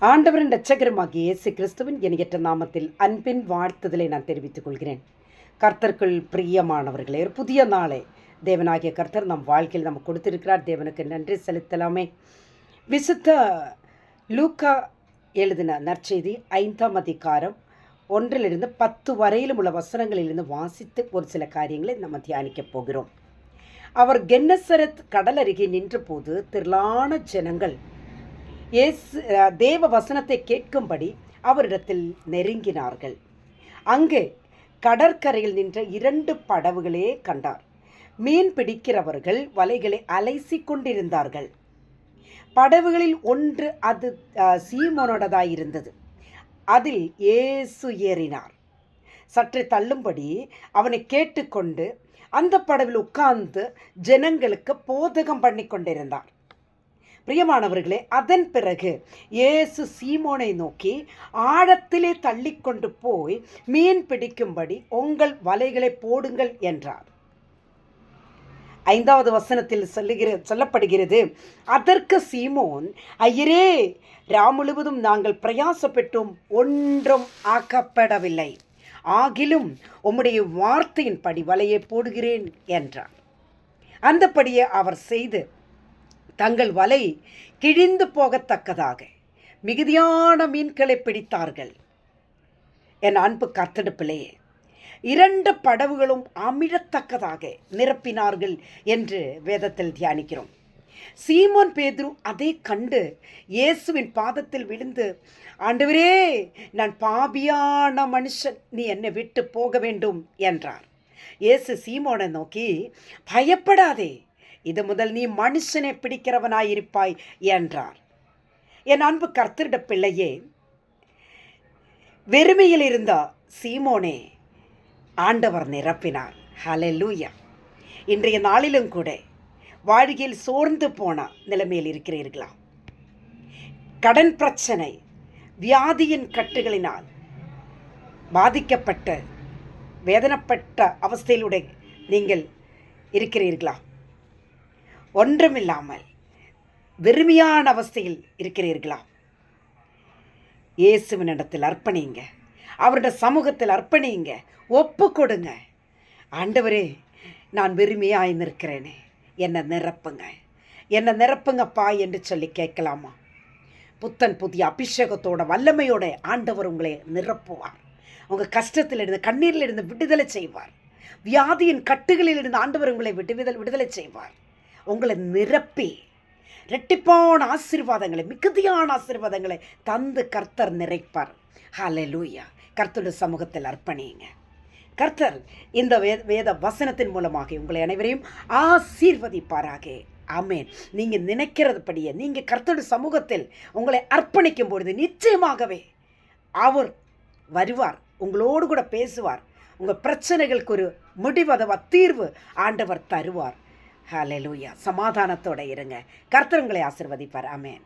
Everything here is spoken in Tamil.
ஆண்டவரின் இரட்சகருமாகிய இயேசு கிறிஸ்துவின் இணையற்ற நாமத்தில் அன்பின் வாழ்த்துதலை நான் தெரிவித்துக் கொள்கிறேன். கர்த்தருக்குள் பிரியமானவர்களே ஒரு புதிய நாளே தேவனாகிய கர்த்தர் நம் வாழ்க்கையில் நம்ம கொடுத்திருக்கிறார். தேவனுக்கு நன்றி செலுத்தலாமே. விசுத்த லூக்கா எழுதின நற்செய்தி ஐந்தாம் அதிகாரம் ஒன்றிலிருந்து பத்து வரையிலும் உள்ள வசனங்களிலிருந்து வாசித்து ஒரு சில காரியங்களை நம்ம தியானிக்கப் போகிறோம். அவர் கென்னசரத் கடல் அருகே நின்றபோது திரளான ஜனங்கள் இயேசு தேவ வசனத்தை கேட்கும்படி அவரிடத்தில் நெருங்கினார்கள். அங்கே கடற்கரையில் நின்ற இரண்டு படவுகளே கண்டார். மீன் பிடிக்கிறவர்கள் வலைகளை அலைசி கொண்டிருந்தார்கள். படவுகளில் ஒன்று அது அஹ், சீமோனோடதாயிருந்தது அதில் இயேசு ஏறினார். சற்று தள்ளும்படி அவனை கேட்டுக்கொண்டு அந்த படவில் உட்கார்ந்து ஜனங்களுக்கு போதகம் பண்ணி கொண்டிருந்தார். பிரியமானவர்களே அதன் பிறகு இயேசு சீமோனை நோக்கி ஆழத்திலே தள்ளிக்கொண்டு போய் மீன் பிடிக்கும்படி உங்கள் வலைகளை போடுங்கள் என்றார். ஐந்தாவது வசனத்தில் சொல்லுகிற சொல்லப்படுகிறது அதற்கு சீமோன் ஐயரே ராம் முழுவதும் நாங்கள் பிரயாசப்பட்டும் ஒன்றும் ஆக்கப்படவில்லை. ஆகிலும் உம்முடைய வார்த்தையின்படி வலையை போடுகிறேன் என்றார். அந்தபடியே அவர் செய்து தங்கள் வலை கிழிந்து போகத்தக்கதாக. மிகுதியான மீன்களை பிடித்தார்கள். என் அன்பு கத்தெடுப்பிலேயே இரண்டு படவுகளும் அமிழத்தக்கதாக நிரப்பினார்கள் என்று வேதத்தில் தியானிக்கிறோம். சீமோன் பேதுரு அதை கண்டு இயேசுவின் பாதத்தில் விழுந்து ஆண்டவரே நான் பாபியான மனுஷன் நீ என்னை விட்டு போக வேண்டும் என்றார். இயேசு சீமோனை நோக்கி பயப்படாதே இது முதல் நீ மனுஷனை பிடிக்கிறவனாயிருப்பாய் என்றார். என் அன்பு கர்த்தரிட பிள்ளையே வெறுமையில் இருந்த சீமோனே ஆண்டவர் நிரப்பினார். ஹalleluya இன்றைய நாளிலும் கூட வாழ்க்கையில் சோர்ந்து போன நிலைமையில் இருக்கிறீர்களா? கடன் பிரச்சனை வியாதியின் கட்டுகளினால் பாதிக்கப்பட்ட வேதனைப்பட்ட அவஸ்தையிலுடைய நீங்கள் இருக்கிறீர்களா? ஒன்றுமில்லாமல் வெறுமையான அவஸ்தையில் இருக்கிறீர்களா? இயேசுவினிடத்தில் அர்ப்பணிங்க அவருடைய சமூகத்தில் அர்ப்பணிங்க ஒப்பு கொடுங்க ஆண்டவரே நான் வெறுமையாய் நிற்கிறேனே. என்னை நிரப்புங்க. என்னை நிரப்புங்கப்பா என்று சொல்லி கேட்கலாமா? புத்தன் புதிய அபிஷேகத்தோட வல்லமையோட ஆண்டவர் உங்களை நிரப்புவார். உங்கள் கஷ்டத்தில் இருந்து கண்ணீரில் இருந்து விடுதலை செய்வார். வியாதியின் கட்டுகளில் இருந்து ஆண்டவர் உங்களை விடுவிதல் விடுதலை செய்வார். உங்களை நிரப்பி ரெட்டிப்பான ஆசீர்வாதங்களை மிகுதியான ஆசீர்வாதங்களை தந்து கர்த்தர் நிறைப்பார். ஹalleluya கர்த்தருடைய சமூகத்தில் அர்ப்பணியுங்க கர்த்தர் இந்த வேத வேத வசனத்தின் மூலமாக உங்களை அனைவரையும் ஆசீர்வதிப்பாராக. ஆமேன் நீங்கள் நினைக்கிறதுபடியே நீங்கள் கர்த்தருடைய சமூகத்தில் உங்களை அர்ப்பணிக்கும் பொழுது நிச்சயமாகவே அவர் வருவார் உங்களோடு கூட பேசுவார் உங்கள் பிரச்சனைகளுக்கு ஒரு முடிவு அதுவா தீர்வு ஆண்டவர் தருவார். ஹalleluya சமாதானத்தோட இருங்க. கர்த்தருங்களை ஆசிர்வதிப்பார். அமேன்